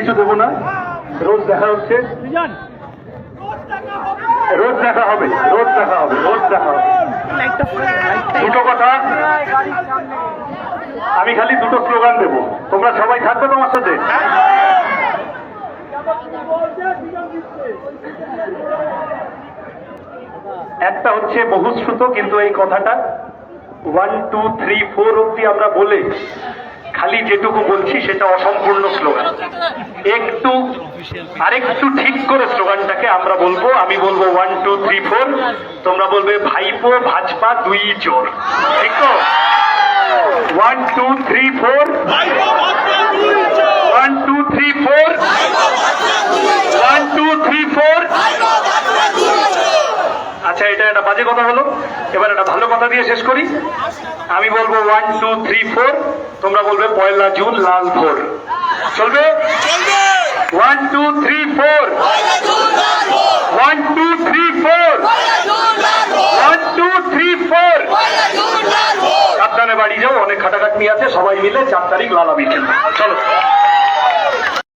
কিছু দেবো না। রোজ দেখা হচ্ছে। রোজ দেখা হবে, রোজ দেখা হবে, রোজ দেখা হবে। দুটো কথা। আমি খালি দুটো স্লোগান দেবো। তোমরা সবাই থাকবে তোমার সাথে। একটা হচ্ছে বহুশ্রুত, কিন্তু এই কথাটা ওয়ান টু থ্রি ফোর অব্দি আমরা বলে খালি যেটুকু বলছি, সেটা অসম্পূর্ণ স্লোগান একটু, আরেকটু ঠিক করে স্লোগানটাকে আমরা বলব। আমি বলব ওয়ান টু থ্রি ফোর তোমরা বলবে, ভাইপো, ভাজপা, দুই, চোর। ঠিক তো? One two three four one two three four one two three four আচ্ছা এটা একটা বাজে কথা হলো। এবার একটা ভালো কথা দিয়ে শেষ করি। আমি বলব ওয়ান টু থ্রি ফোর তোমরা বলবে পয়লা জুন লাল ভোর। চলবে? One two three four one two three four one two three four সাবধানে বাড়ি যাও অনেক খাটাখাটনি আছে সবাই মিলে চার তারিখ লালা বিকেল চলো।